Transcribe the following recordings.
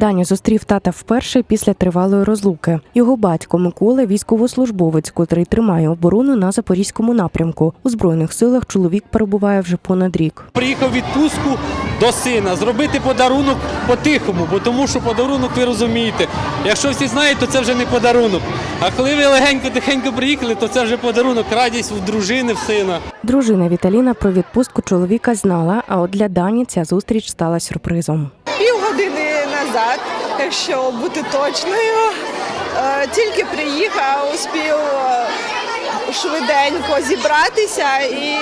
Даня зустрів тата вперше після тривалої розлуки. Його батько Микола військовослужбовець, котрий тримає оборону на запорізькому напрямку. У збройних силах чоловік перебуває вже понад рік. Приїхав відпустку до сина зробити подарунок по-тихому, бо тому що подарунок ви розумієте. Якщо всі знають, то це вже не подарунок. А коли ви легенько-тихенько приїхали, то це вже подарунок, радість у дружини, в сина. Дружина Віталіна про відпустку чоловіка знала, а от для Дані ця зустріч стала сюрпризом. Назад, якщо бути точною. Е, Тільки приїхав, успів е, швиденько зібратися і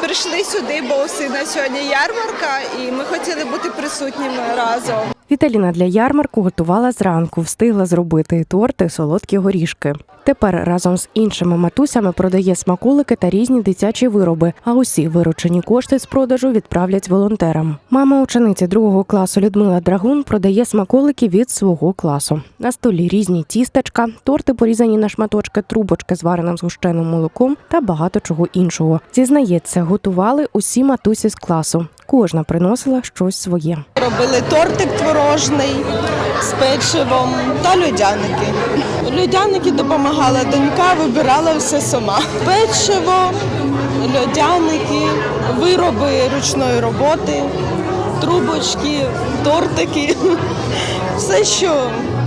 прийшли сюди, бо у сина сьогодні ярмарка, і ми хотіли бути присутніми разом. Віталіна для ярмарку готувала зранку, встигла зробити торти, солодкі горішки. Тепер разом з іншими матусями продає смаколики та різні дитячі вироби. А усі виручені кошти з продажу відправлять волонтерам. Мама учениці другого класу Людмила Драгун продає смаколики від свого класу. На столі різні тістечка, торти порізані на шматочки, трубочки з вареним згущеним молоком та багато чого іншого. Зізнається, готували усі матусі з класу. Кожна приносила щось своє. Робили тортик творожний з печивом та льодяники. Льодяники допомагала донька, вибирала все сама. Печиво, льодяники, вироби ручної роботи, трубочки, тортики. Все, що,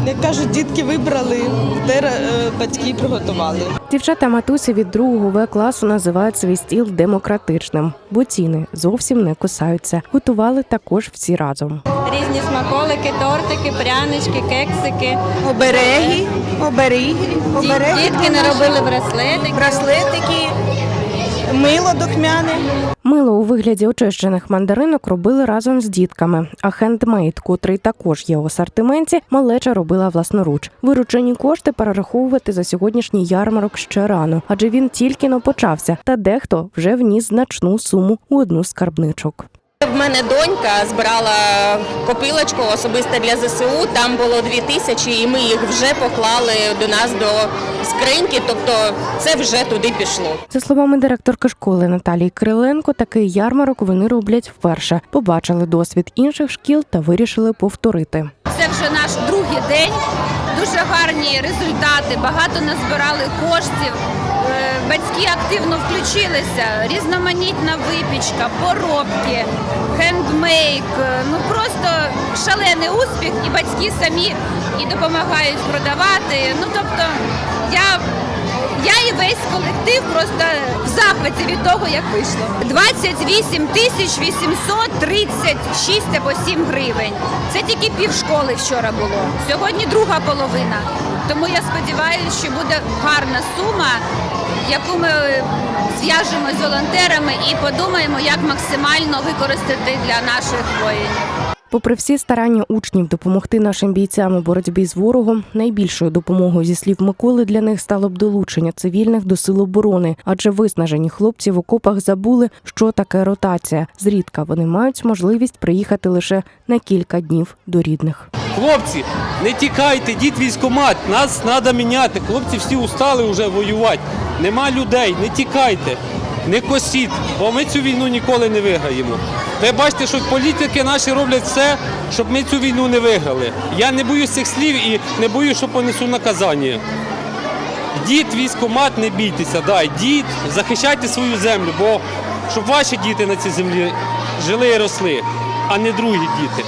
як кажуть, дітки вибрали, те е, батьки приготували. Дівчата матусі від другого В класу називають свій стіл демократичним, бо ціни зовсім не кусаються. Готували також всі разом. Різні смаколики, тортики, прянички, кексики. Обереги, оберіги, Ді- обереги. Дітки наробили браслетики. браслетики, мило духмяне. Мило у вигляді очищених мандаринок робили разом з дітками. А хендмейд, котрий також є в асортименті, малеча робила власноруч. Виручені кошти перераховувати за сьогоднішній ярмарок ще рано, адже він тільки но почався, та дехто вже вніс значну суму у одну з скарбничок. В мене донька збирала копилочку особисто для ЗСУ. Там було дві тисячі, і ми їх вже поклали до нас до скриньки. Тобто це вже туди пішло. За словами директорки школи Наталії Кириленко, такий ярмарок вони роблять вперше. Побачили досвід інших шкіл та вирішили повторити. Це вже наш другий день. Дуже гарні результати. Багато назбирали коштів. Батьки активно включилися. Різноманітна випічка, поробки, хендмейк. Е, Ну просто шалений успіх, і батьки самі і допомагають продавати. Ну тобто я. Я і весь колектив просто в захваті від того, як вийшло. 28 тисяч 836 або 7 гривень. Це тільки пів школи вчора було. Сьогодні друга половина. Тому я сподіваюся, що буде гарна сума, яку ми зв'яжемо з волонтерами і подумаємо, як максимально використати для наших воїнів. Попри всі старання учнів допомогти нашим бійцям у боротьбі з ворогом, найбільшою допомогою зі слів Миколи для них стало б долучення цивільних до сил оборони, адже виснажені хлопці в окопах забули, що таке ротація. Зрідка вони мають можливість приїхати лише на кілька днів до рідних. Хлопці, не тікайте, йдіть в військкомат, нас треба міняти. Хлопці всі устали вже воювати. Нема людей, не тікайте, не косіть, бо ми цю війну ніколи не виграємо. Ви бачите, що політики наші роблять все, щоб ми цю війну не виграли. Я не боюсь цих слів і не боюсь, що понесу наказання. Йдіть в військкомат, не бійтеся, да, йдіть, захищайте свою землю, бо щоб ваші діти на цій землі жили і росли, а не другі діти.